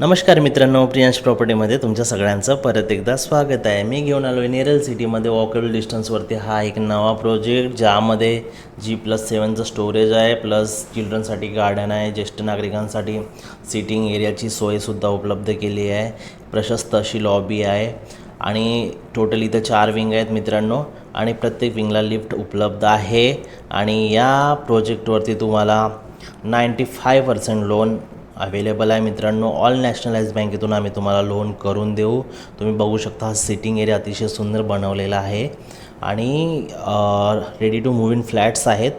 नमस्कार मित्रांनो प्रियांश प्रॉपर्टीमध्ये तुमच्या सगळ्यांचं परत एकदा स्वागत आहे. मी घेऊन आलो आहे नेरल सिटीमध्ये वॉकेबल डिस्टन्सवरती हा एक नवा प्रोजेक्ट ज्यामध्ये जी प्लस सेवनचं स्टोरेज आहे प्लस चिल्ड्रनसाठी गार्डन आहे ज्येष्ठ नागरिकांसाठी सिटिंग एरियाची सोयसुद्धा उपलब्ध केली आहे. प्रशस्त अशी लॉबी आहे. आणि टोटल इथं चार विंग आहेत मित्रांनो. आणि प्रत्येक विंगला लिफ्ट उपलब्ध आहे. आणि या प्रोजेक्टवरती तुम्हाला ninety five percent loan available आहे मित्रांनो. ऑल नॅशनलाइज बँकेतून आम्ही तुम्हाला लोन करून देऊ. तुम्ही बघू शकता हा सिटिंग एरिया अतिशय सुंदर बनवलेला आहे. आणि ready to move in flats आहेत.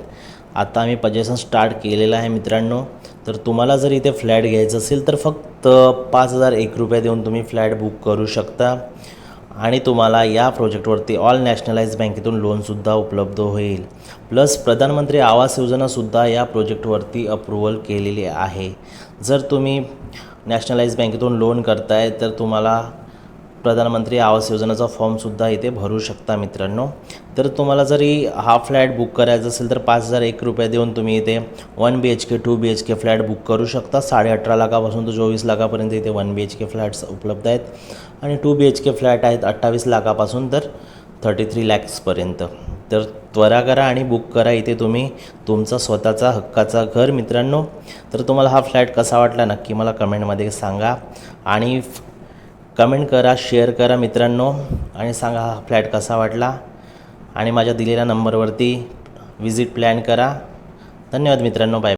आता आम्ही पजेशन स्टार्ट केलेलं आहे मित्रांनो. तर तुम्हाला जर इथे फ्लॅट घ्यायचं असेल तर फक्त पाच हजार एक रुपये देऊन तुम्ही फ्लॅट बुक करू शकता. आणि तुम्हाला या प्रोजेक्टवरती ऑल नॅशनलाइज बँकेतून लोनसुद्धा उपलब्ध होईल. प्लस प्रधानमंत्री आवास योजनासुद्धा या प्रोजेक्टवरती अप्रुव्हल केलेली आहे. जर तुम्ही नॅशनलाइज बँकेतून लोन करताय तर तुम्हाला प्रधानमंत्री आवास योजनेचा फॉर्मसुद्धा इथे भरू शकता मित्रांनो. तर तुम्हाला जरी हा फ्लॅट बुक करायचा असेल तर पाच हजार एक रुपये देऊन तुम्ही इथे one B H K two B H K flat book करू शकता. साडे अठरा लाखापासून तर चोवीस लाखापर्यंत इथे one B H K flats उपलब्ध आहेत. आणि two B H K flat आहेत अठ्ठावीस लाखापासून तर थर्टी थ्री लॅक्सपर्यंत तर त्वरा करा आणि बुक करा. इथे तुम्ही तुमचा स्वतःचा हक्काचा घर मित्रांनो. तर तुम्हाला हा फ्लॅट कसा वाटला नक्की मला कमेंटमध्ये सांगा. आणि कमेंट करा शेअर करा मित्रांनो आणि सांगा हा फ्लॅट कसा वाटला. आणि माझ्या दिलेल्या नंबरवरती विजिट प्लॅन करा. धन्यवाद मित्रांनो बाय